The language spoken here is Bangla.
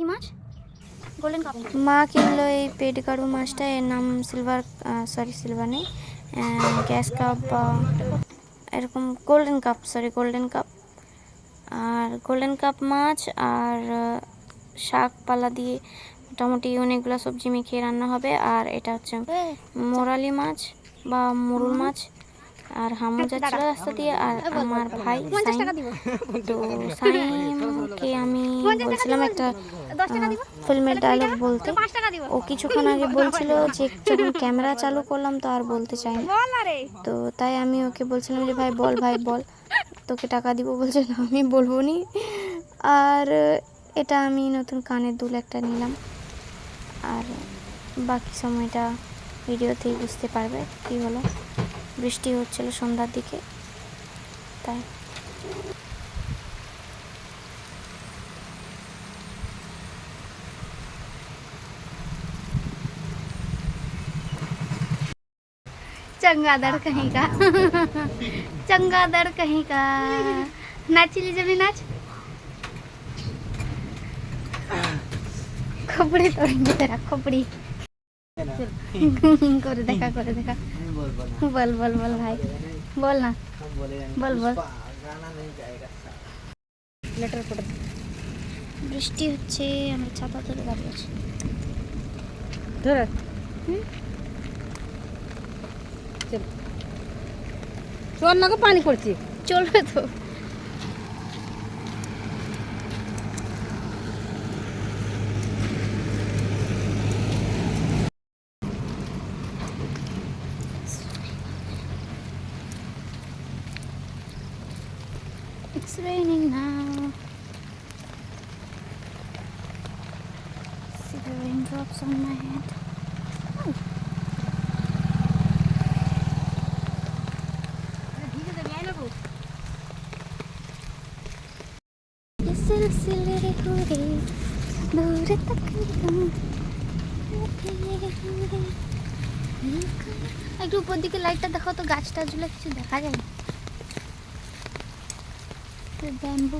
কি মাছ? গোল্ডেন কাপ মা কিনলো এই পেট কারু মাছটা এর নাম সিলভার সরি সিলভার নেই গ্যাস কাপ বা এরকম golden cup sorry golden cup আর গোল্ডেন কাপ মাছ আর শাক পালা দিয়ে মোটামুটি অনেকগুলো সবজি মেখে রান্না হবে। আর এটা হচ্ছে মোরালি মাছ বা মুরুল মাছ। আর হামু যাচ্ছিল রাস্তা দিয়ে আর আমার ভাই তো সাইমকে আমি বলছিলাম একটা ফিল্মের ডায়লগ বলতে ও কিছুক্ষণ আগে বলছিল যে যখন ক্যামেরা চালু করলাম তো আর বলতে চাই না। তো তাই আমি ওকে বলছিলাম যে ভাই বল ভাই বল। তোকে টাকা দিব বলছে না আমি বলব নি। আর এটা আমি নতুন কানের দুল একটা নিলাম। আর বাকি সময়টা ভিডিওতেই বুঝতে পারবে কি হলো। বৃষ্টি হচ্ছিল সন্ধ্যার দিকে তাই। चंगादड़ कहीं का चंगादड़ कहीं का नाचिली जमी नाच खोपड़ी तोड़ेंगे तेरा खोपड़ी করে দেখা করে দেখা বল বল বল ভাই বল না বল বল লেটার পড়ে বৃষ্টি হচ্ছে আমরা ছাতা ধরে দাঁড়িয়ে আছি ধরে হুম? চল চল না গো পানি পড়ছে চলবে তো It's raining now. See the raindrops on my head. ये सिलसिले हुए दूर तक तुम একটু উপর দিকে লাইটটা দেখো তো গাছ টাছগুলো কিছু দেখা যায় না ব্যাম্বু